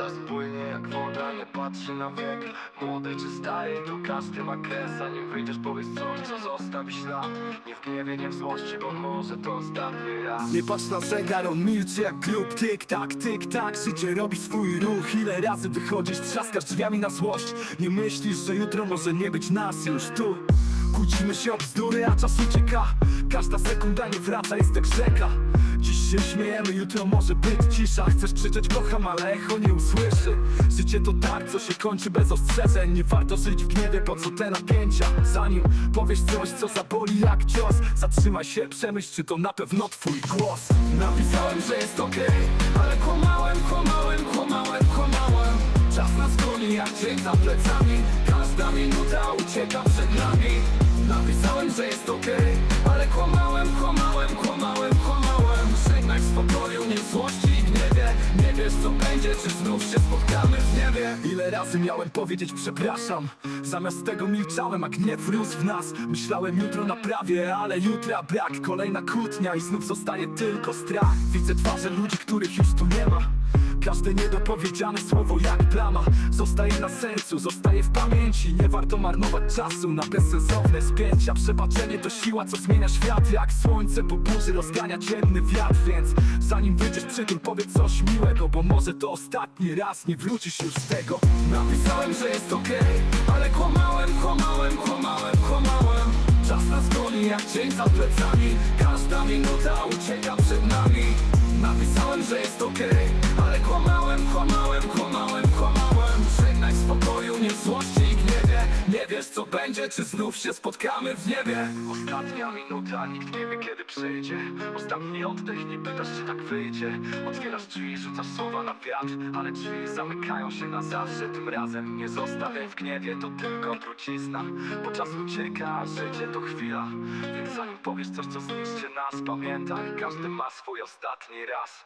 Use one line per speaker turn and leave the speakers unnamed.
Czas płynie jak woda, nie patrzy na wiek Młody czy stary, to każdy ma kres. Zanim wyjdziesz powiedz coś, co zostawi ślad Nie w gniewie, nie w złości, bo może to ostatni raz.
Nie patrz na zegar, on milczy jak klub Tyk tak, tyk tak, życie robi swój ruch. Ile razy wychodzisz, trzaskasz drzwiami na złość. Nie myślisz, że jutro może nie być nas już tu. Kłócimy się o bzdury, a czas ucieka. Każda sekunda nie wraca, jest jak rzeka Dziś się śmiejemy, jutro może być cisza. Chcesz krzyczeć kocham, ale echo nie usłyszy. Życie to tak, co się kończy bez ostrzeżeń. Nie warto żyć w gniewie, po co te napięcia? Zanim powiesz coś, co zaboli jak cios Zatrzymaj się, przemyśl, czy to na pewno twój głos. Napisałem, że jest okej Ale kłamałem, kłamałem, kłamałem, kłamałem. Czas nas goni jak dzień za plecami. Każda minuta ucieka przed nami. Napisałem, że jest okej Ale Żegnaj w spokoju, nie w złości i gniewie. Nie wiesz co będzie, czy znów się spotkamy w niebie Ile razy miałem powiedzieć przepraszam? Zamiast tego milczałem, a gniew rósł w nas. Myślałem jutro naprawię, ale jutra brak. Kolejna kłótnia i znów zostaje tylko strach. Widzę twarze ludzi, których już tu nie ma. Każde niedopowiedziane słowo jak plama. Zostaje na sercu, zostaje w pamięci. Nie warto marnować czasu na bezsensowne spięcia. Przebaczenie to siła, co zmienia świat. Jak słońce po burzy rozgania ciemny wiatr. Więc zanim wyjdziesz przytul powiedz coś miłego Bo może to ostatni raz, nie wrócisz już z tego Napisałem, że jest okej Ale kłamałem, kłamałem, kłamałem, kłamałem. Czas nas goni jak cień za plecami. Każda minuta ucieka przed nami. Napisałem, że jest okej Ale Nie wiesz co będzie, czy znów się spotkamy w niebie? Ostatnia minuta, nikt nie wie kiedy przyjdzie. Ostatni oddech, nie pytasz czy tak wyjdzie. Otwierasz drzwi, rzucasz słowa na wiatr Ale drzwi zamykają się na zawsze. Tym razem nie zostawiaj w gniewie, to tylko trucizna. Bo czas ucieka, a życie to chwila. Więc zanim powiesz coś co zniszczy nas Pamiętaj, każdy ma swój ostatni raz